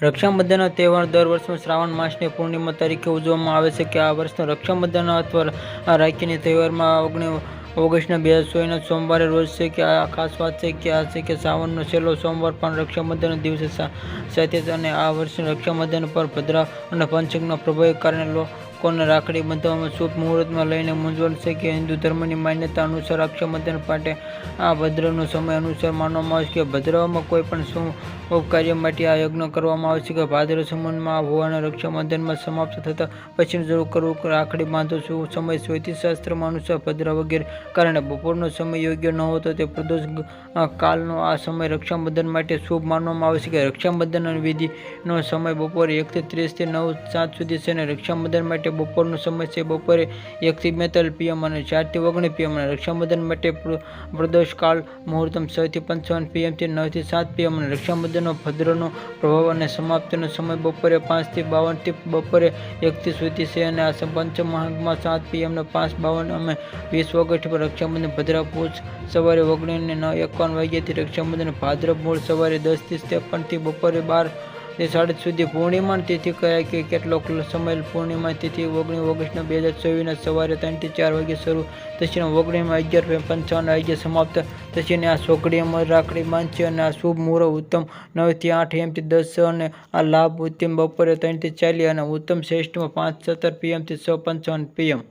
રક્ષાબંધનનો તહેવાર દર વર્ષમાં શ્રાવણ માસની પૂર્ણિમા તરીકે ઉજવવામાં આવે છે કે આ વર્ષનો રક્ષાબંધન અથવા રાખીની તહેવારમાં ઓગણી ઓગસ્ટના બે હજાર સોમવારે રોજ છે કે આ ખાસ વાત છે કે આ છે કે શ્રાવણનો છેલ્લો સોમવાર પણ રક્ષાબંધનના દિવસે સાથે અને આ વર્ષે રક્ષાબંધન પર ભદ્રા અને પંચકના પ્રભાવ કારણે લોકોને રાખડી બંધાવવામાં શુભ મુહૂર્તમાં લઈને મૂંઝવણ છે કે હિન્દુ ધર્મની માન્યતા અનુસાર રક્ષાબંધન માટે આ ભદ્રનો સમય અનુસાર માનવામાં આવે છે કે ભદ્રમાં કોઈ પણ શુભ કાર્ય માટે આ યજ્ઞ કરવામાં આવે છે કે ભાદ્ર સંબંધમાં હોવાના રક્ષાબંધનમાં સમાપ્ત થતા પછી જરૂર કરવું રાખડી બાંધો શું સમય જ્યોતિષશાસ્ત્રમાં અનુસાર ભદ્ર વગેરે કારણે બપોરનો સમય યોગ્ય ન હોતો તે પ્રદોષ કાલનો આ સમય રક્ષાબંધન માટે શુભ માનવામાં આવે છે કે રક્ષાબંધન વિધિનો સમય બપોરે એકથી ત્રીસથી નવ સાત સુધી છે અને રક્ષાબંધન માટે બપોરનો સમય છે. બપોરે એકથી બેતાલીસ પીએમ અને ચારથી ઓગણીસ પીએમ અને રક્ષાબંધન માટે પ્રદોષકાળ મુહૂર્તમ છથી પંચાવન પીએમથી નવથી સાત પીએમ અને રક્ષાબંધનનો ભદ્રનો પ્રભાવ અને સમાપ્તિનો સમય બપોરે પાંચથી બાવનથી બપોરે એકથી સુધી છે અને આ પંચમહાગમાં સાત પીએમને પાંચ બાવન અને વીસ ઓગસ્ટ પર રક્ષાબંધન ભદ્રા પૂછ સવારે ઓગણીને નવ એકાવન વાગ્યાથી રક્ષાબંધન ભાદ્ર મૂળ સવારે દસથી ત્રેપનથી બપોરે બાર તે સાડત સુધી પૂર્ણિમા તિથિ કહેવાય કે કેટલોક સમય પૂર્ણિમા તિથિ ઓગણીસ ઓગસ્ટના બે હજાર ચોવીસના સવારે ત્રણથી ચાર વાગે શરૂ. અને ઓગણીસમાં અગિયાર પંચાવન વાગે સમાપ્ત. થશે આ સોગડીમાં રાખડી બાંધશે અને આ શુભ મુહૂર્ત ઉત્તમ નવથી આઠ એમથી દસ અને આ લાભ ઉત્તમ બપોરે ત્રણથી ચાલી અને ઉત્તમ શ્રેષ્ઠમાં પાંચ સત્તર પીએમથી છ પંચાવન પીએમ